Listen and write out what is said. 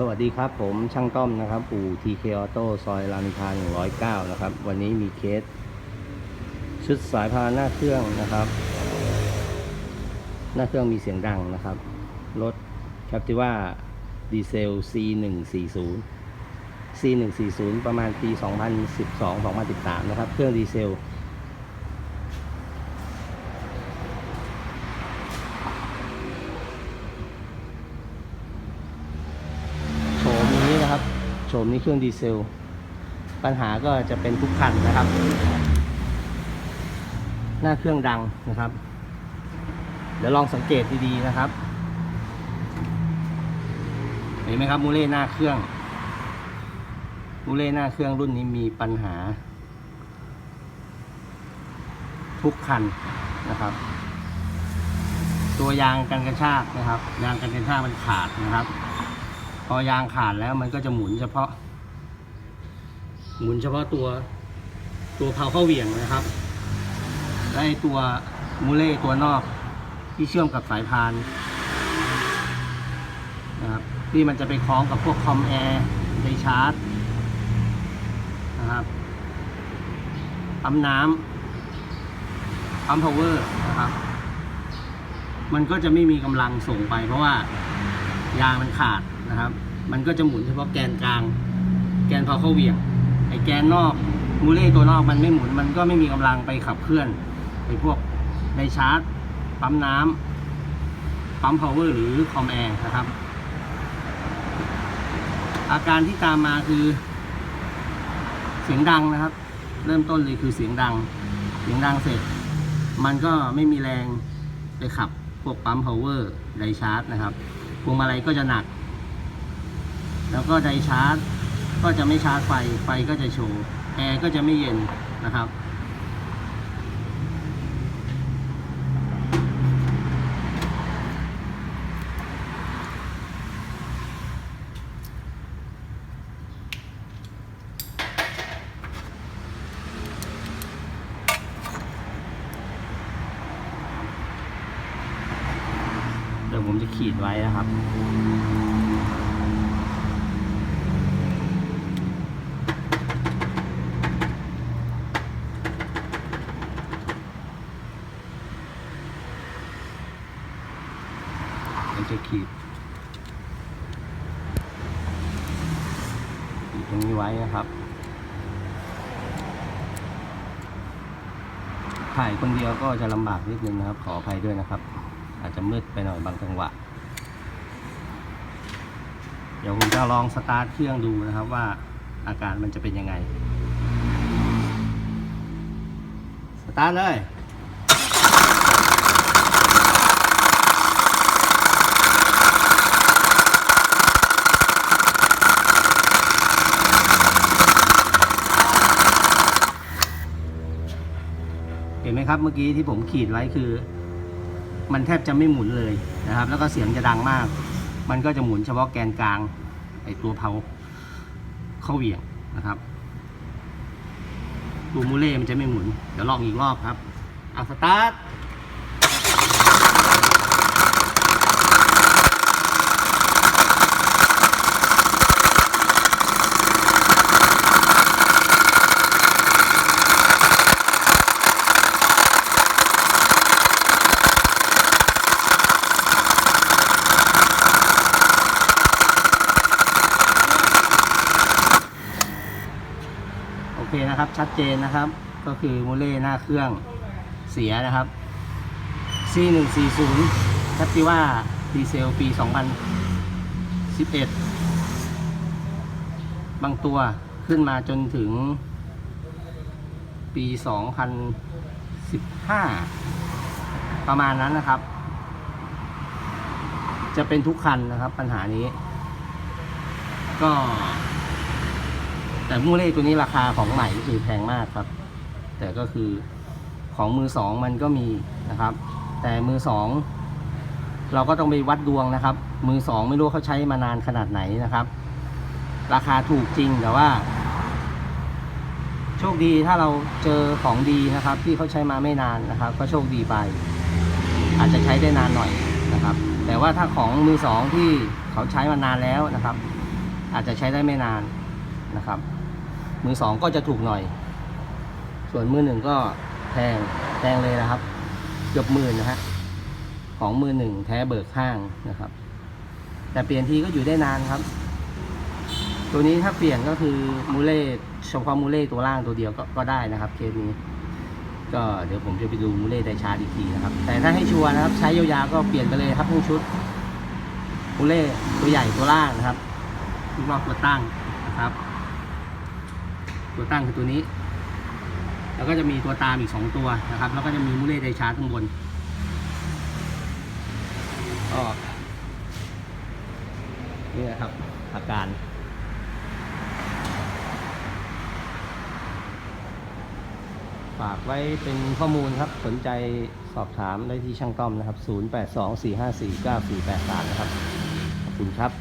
สวัสดีครับผมช่างต้อมนะครับอู่ TK Auto ซอยรามอินทรา109 นะครับ วันนี้มีเคส ชุดสายพานหน้าเครื่องนะครับ หน้าเครื่องมีเสียงดังนะครับ รถ Captiva ดีเซล C140 C140 ประมาณปี 2012-2013 นะครับ เครื่องดีเซล โฉมนี้นะครับ โฉมนี้เครื่องดีเซล ปัญหาก็จะเป็นทุกคันนะครับ หน้าเครื่องดังนะครับ เดี๋ยวลองสังเกตดีๆนะครับ เห็นไหมครับมูเล่หน้าเครื่องมูเล่หน้าเครื่องรุ่นนี้มีปัญหา ทุกคันนะครับ ตัวยางกันกระชากนะครับ ยางกันกระชากมันขาดนะครับ พอยางขาดแล้วมันก็จะหมุนเฉพาะ หมุนเฉพาะตัวตัวเพาเข้าเหวี่ยงนะครับและไอ้ตัวมูเล่ตัวนอกที่เชื่อมกับสายพานนะครับที่มันจะไปคล้องกับพวกคอมแอร์ไดชาร์จนะครับปั๊มน้ำปั๊มพาวเวอร์นะครับ มันก็จะไม่มีกำลังส่งไปเพราะว่า ยางมันขาดนะครับ มันก็จะหมุนเฉพาะแกนกลาง แกนพอเข้าเวียงไอ้แกนนอกมูเล่ตัวนอกมันไม่หมุนมันก็ไม่มีกำลังไปขับเคลื่อนไอพวกไดชาร์จ ปั๊มน้ำปั๊มพาวเวอร์หรือคอมแอร์นะครับ อาการที่ตามมาคือ เสียงดังนะครับ เริ่มต้นเลยคือเสียงดัง เสียงดังเสร็จ มันก็ไม่มีแรงไปขับพวกปั๊มพาวเวอร์ไดชาร์จนะครับ วงมาลัยก็จะหนัก แล้วก็ไดชาร์จก็จะไม่ชาร์จไฟ ไฟก็จะโชว์ แอร์ก็จะไม่เย็นนะครับ ดี๋ยวผมจะขีดไว้นะครับ ผมจะขีดขีดตรงนี้ไว้นะครับ ถ่ายคนเดียวก็จะลำบากนิดนึงนะครับ ขออภัยด้วยนะครับ อาจจะมืดไปหน่อยบางจังหวะ เดี๋ยวผมจะลองสตาร์ทเครื่องดูนะครับว่าอาการมันจะเป็นยังไง สตาร์ทเลยเห็นไหมครับเมื่อกี้ที่ผมขีดไว้คือ มันแทบจะไม่หมุนเลยนะครับ แล้วก็เสียงจะดังมาก มันก็จะหมุนเฉพาะแกนกลางไอตัวเพาเข้าเหวี่ยงนะครับตัวมูเล่มันจะไม่หมุน เดี๋ยวลองอีกรอบครับเอาสตาร์ท เคนะครับ ชัดเจนนะครับ ก็คือมูเล่หน้าเครื่องเสียนะครับ C140 c a p t i v a ดีเซลปี 2011 บางตัวขึ้นมาจนถึงปี 2015 ประมาณนั้นนะครับ จะเป็นทุกคันนะครับปัญหานี้ ก็ แต่มูเล่ตัวนี้ราคาของใหม่ก็คือแพงมากครับ แต่ก็คือของมือสองมันก็มีนะครับ แต่มือสองเราก็ต้องไปวัดดวงนะครับ มือสองไม่รู้เขาใช้มานานขนาดไหนนะครับ ราคาถูกจริงแต่ว่า โชคดีถ้าเราเจอของดีนะครับ ที่เขาใช้มาไม่นานนะครับ ก็โชคดีไป อาจจะใช้ได้นานหน่อยนะครับ แต่ว่าถ้าของมือสองที่เขาใช้มานานแล้วนะครับ อาจจะใช้ได้ไม่นานนะครับ มือสองก็จะถูกหน่อย ส่วนมือหนึ่งก็แพงแพงเลยนะครับเกือบหมื่นนะฮะของมือหนึ่งแท้เบิกข้างนะครับ แต่เปลี่ยนทีก็อยู่ได้นานครับ ตัวนี้ถ้าเปลี่ยนก็คือมูเล่เฉพาะมูเล่ตัวล่างตัวเดียวก็ก็ได้นะครับเคสนี้ ก็เดี๋ยวผมจะไปดูมูเล่ไดชาร์จอีกทีนะครับ แต่ถ้าให้ชัวร์นะครับ ใช้ยาวๆก็เปลี่ยนไปเลยครับทั้งชุดมูเล่ตัวใหญ่ตัวล่างนะครับลูกนอกตัวตั้งนะครับ ตัวตั้งคือตัวนี้ แล้วก็จะมีตัวตามอีกสองตัวนะครับ แล้วก็จะมีมูเล่ไดชาร์ข้างบนก็นี่นะครับอาการฝากไว้เป็นข้อมูลครับ สนใจสอบถามได้ที่ช่างต้อมนะครับ 0824549483 นะครับ ขอบคุณครับ